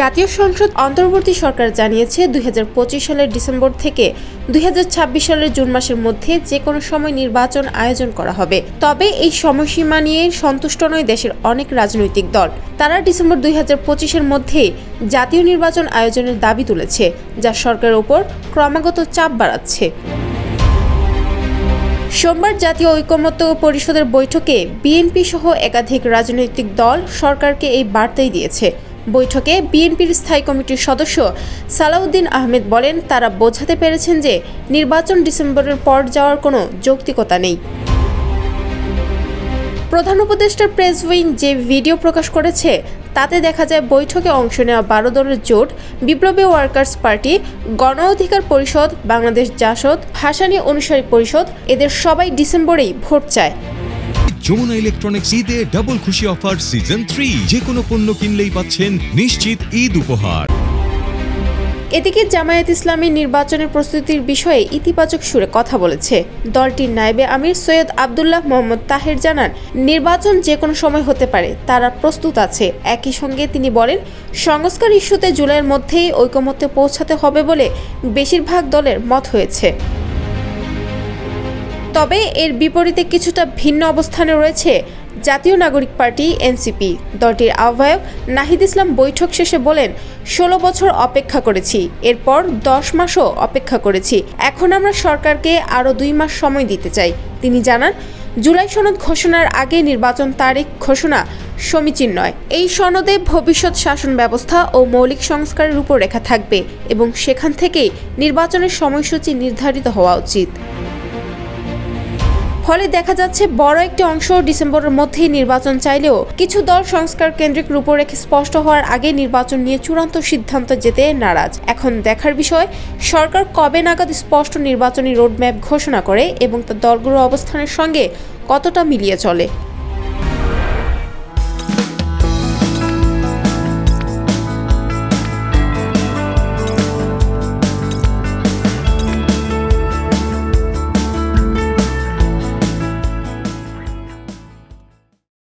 জাতীয় সংসদ অন্তর্বর্তী সরকার জানিয়েছে দুই হাজার পঁচিশ সালের ডিসেম্বর থেকে দুই হাজার ছাব্বিশ সালের জুন মাসের মধ্যে যে কোনো সময় নির্বাচন আয়োজন করা হবে। তবে এই সময়সীমা নিয়ে সন্তুষ্ট নয় দেশের অনেক রাজনৈতিক দল। তারা ডিসেম্বর দুই এর মধ্যে জাতীয় নির্বাচন আয়োজনের দাবি তুলেছে, যা সরকারের ওপর ক্রমাগত চাপ বাড়াচ্ছে। সোমবার জাতীয় ঐকমত্য পরিষদের বৈঠকে বিএনপি সহ একাধিক রাজনৈতিক দল সরকারকে এই বার্তাই দিয়েছে। বৈঠকে বিএনপির স্থায়ী কমিটির সদস্য সালাউদ্দিন আহমেদ বলেন, তারা বোঝাতে পেরেছেন যে নির্বাচন ডিসেম্বরের পর যাওয়ার কোনো যৌক্তিকতা নেই। প্রধান উপদেষ্টার প্রেস উইং যে ভিডিও প্রকাশ করেছে, তাতে দেখা যায় বৈঠকে অংশ নেওয়া বারো দলের জোট, বিপ্লবী ওয়ার্কার্স পার্টি গণ অধিকার পরিষদ, বাংলাদেশ জাসদ, ভাসানী অনুসারী পরিষদ, এদের সবাই ডিসেম্বরেই ভোট চায়। যমুনা ইলেকট্রনিক্স ঈদে ডাবল খুশি অফার সিজন থ্রি যে কোনো পণ্য কিনলেই পাচ্ছেন নিশ্চিত ঈদ উপহার। এদিকে জামায়াত ইসলামী নির্বাচনের প্রস্তুতির বিষয়ে ইতিবাচক সুরে কথা বলেছে। দলটির নায়েবে আমির সৈয়দ আবদুল্লাহ মোহাম্মদ তাহের জানান, নির্বাচন যে কোনো সময় হতে পারে, তারা প্রস্তুত আছে। একই সঙ্গে তিনি বলেন, সংস্কার ইস্যুতে জুলাইয়ের মধ্যেই ঐকমত্যে পৌঁছাতে হবে বলে বেশিরভাগ দলের মত হয়েছে। তবে এর বিপরীতে কিছুটা ভিন্ন অবস্থানে রয়েছে জাতীয় নাগরিক পার্টি, এনসিপি। দলটির আহ্বায়ক নাহিদ ইসলাম বৈঠক শেষে বলেন, ষোলো বছর অপেক্ষা করেছি, এরপর দশ মাসও অপেক্ষা করেছি। এখন আমরা সরকারকে আরও দুই মাস সময় দিতে চাই। তিনি জানান, জুলাই সনদ ঘোষণার আগে নির্বাচন তারিখ ঘোষণা সমীচীন নয়। এই সনদে ভবিষ্যৎ শাসন ব্যবস্থা ও মৌলিক সংস্কারের রূপরেখা থাকবে এবং সেখান থেকেই নির্বাচনের সময়সূচি নির্ধারিত হওয়া উচিত। ফলে দেখা যাচ্ছে বড় একটি অংশ ডিসেম্বরের মধ্যেই নির্বাচন চাইলেও কিছু দল সংস্কার কেন্দ্রিক রূপরেখে স্পষ্ট হওয়ার আগে নির্বাচন নিয়ে চূড়ান্ত সিদ্ধান্ত যেতে নারাজ। এখন দেখার বিষয়, সরকার কবে নাগাদ স্পষ্ট নির্বাচনী রোডম্যাপ ঘোষণা করে এবং তার দলগুলোর অবস্থানের সঙ্গে কতটা মিলিয়ে চলে?